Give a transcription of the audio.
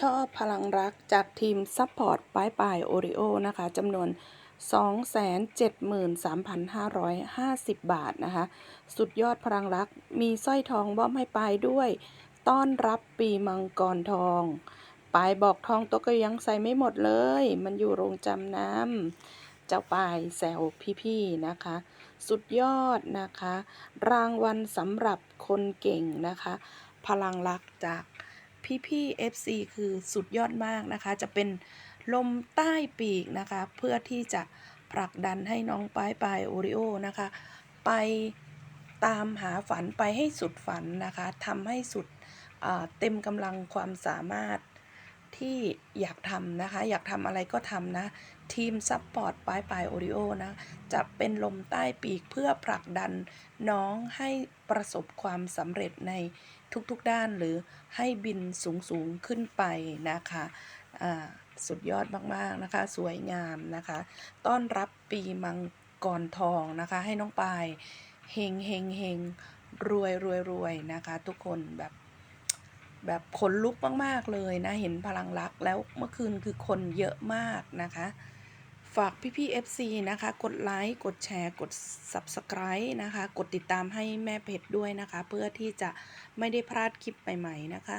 ชอบพลังรักจากทีมซัพพอร์ตป้ายปลายโอริโอนะคะจำนวน 273,550 บาทนะคะ สุดยอดพลังรักมีสร้อยทองบ้อมให้ปลายด้วย ต้อนรับปีมังกรทองปลายบอกทองตัวก็ยังใส่ไม่หมดเลย มันอยู่โรงจำน้ำเจ้าปลายแซวพี่ๆนะคะ สุดยอดนะคะ รางวัลสำหรับคนเก่งนะคะ พลังรักจาก พี่ๆ FC คือสุดยอดมากนะคะ จะเป็นลมใต้ปีกนะคะ เพื่อที่จะผลักดันให้น้องปายปายโอริโอนะคะ ไปตามหาฝันไปให้สุดฝันนะคะทำให้สุดเต็มกำลังความสามารถ ที่อยากทำนะคะ อยากทำอะไรก็ทำนะ ทีมซัพพอร์ตปายปลายโอริโอนะ จะเป็นลมใต้ปีกเพื่อผลักดันน้องให้ประสบความสำเร็จในทุกๆด้านหรือให้บินสูงๆขึ้นไปนะคะอ่าสุดยอดมากๆนะคะ สวยงามนะคะ ต้อนรับปีมังกรทองนะคะ ให้น้องปายเฮงเฮงเฮงรวยรวยรวยนะคะ ทุกคนแบบ แบบขนลุกมาก ๆ เลยนะ เห็นพลังรักแล้วเมื่อคืนคือคนเยอะมากนะคะ ฝากพี่ๆ FC นะคะ กดไลค์ กดแชร์ กด Subscribe นะคะ กดติดตามให้แม่เพจด้วยนะคะ เพื่อที่จะไม่ได้พลาดคลิปใหม่ ๆ นะคะ